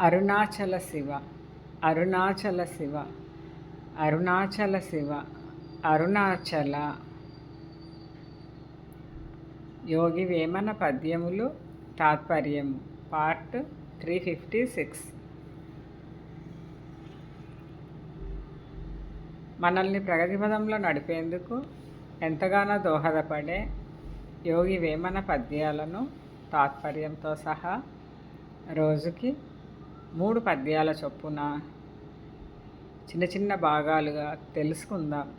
అరుణాచల శివ అరుణాచల శివ అరుణాచల శివ అరుణాచల. యోగి వేమన పద్యములు తాత్పర్యము part three fifty six. మనల్ని ప్రగతి పదంలో నడిపేందుకు ఎంతగానో దోహదపడే యోగి వేమన పద్యాలను తాత్పర్యంతో సహా రోజుకి మూడు పద్యాల చొప్పున చిన్న చిన్న భాగాలుగా తెలుసుకుందాం.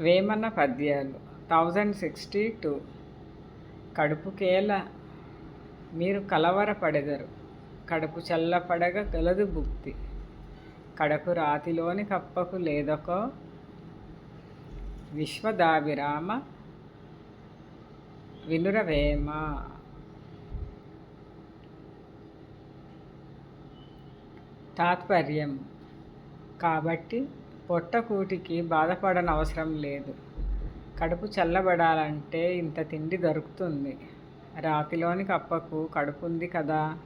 వేమన పద్యాలు థౌజండ్ సిక్స్టీ టూ కడుపుకేల మీరు కలవరపడెదరు కడుపు చల్లపడగ గలదు భుక్తి. కడకు రాతిలోని కప్పకు లేదొకో విశ్వదాభిరామ వినురవేమ. తాత్పర్యం. కాబట్టి పొట్టకూటికి బాధపడనవసరం లేదు. కడుపు చల్లబడాలంటే ఇంత తిండి దొరుకుతుంది. రాతిలోని కప్పకు కడుపు ఉంది కదా.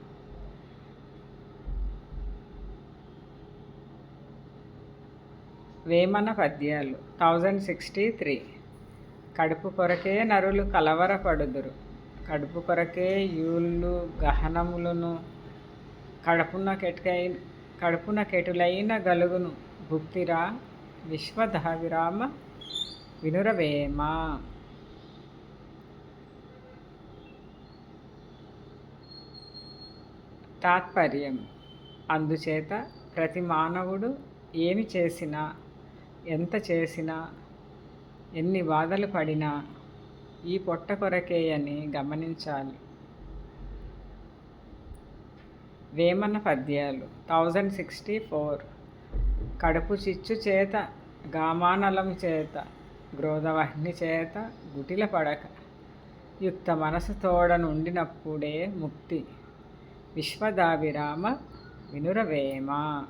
వేమన పద్యాలు. Thousand sixty three. కడుపు కొరకే నరులు కలవరపడుదురు. కడుపు కొరకే యూళ్ళు గహనములను కడుపున కెటుకై కడుపున కెటులైన గలుగును. భుక్తిరా విశ్వధావిరామ వినురవేమ. తాత్పర్యం. అందుచేత ప్రతి మానవుడు ఏమి చేసినా ఎంత చేసినా ఎన్ని బాధలు పడినా ఈ పొట్ట కొరకే అని గమనించాలి. వేమన పద్యాలు. Thousand sixty four. కడుపు చిచ్చు చేత గామానలం చేత గ్రోధవహ్ని చేత గుటిల పడక. యుక్త మనసు తోడ నుండినప్పుడే ముక్తి. విశ్వదాభిరామ వినురవేమ.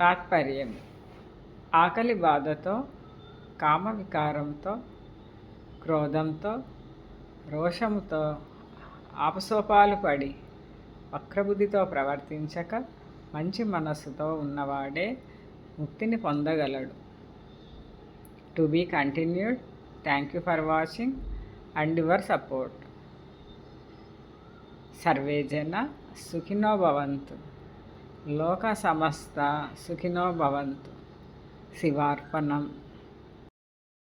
తాత్పర్యం. ఆకలి బాధతో కామ వికారంతో క్రోధంతో రోషముతో ఆపసోపాలు పడి వక్రబుద్ధితో ప్రవర్తించక మంచి మనస్సుతో ఉన్నవాడే ముక్తిని పొందగలడు. To be continued. Thank you for watching and your support. Survey జన సుఖినో భవంతు. లోక సమస్త సుఖినో భవంతు. శివార్పణం.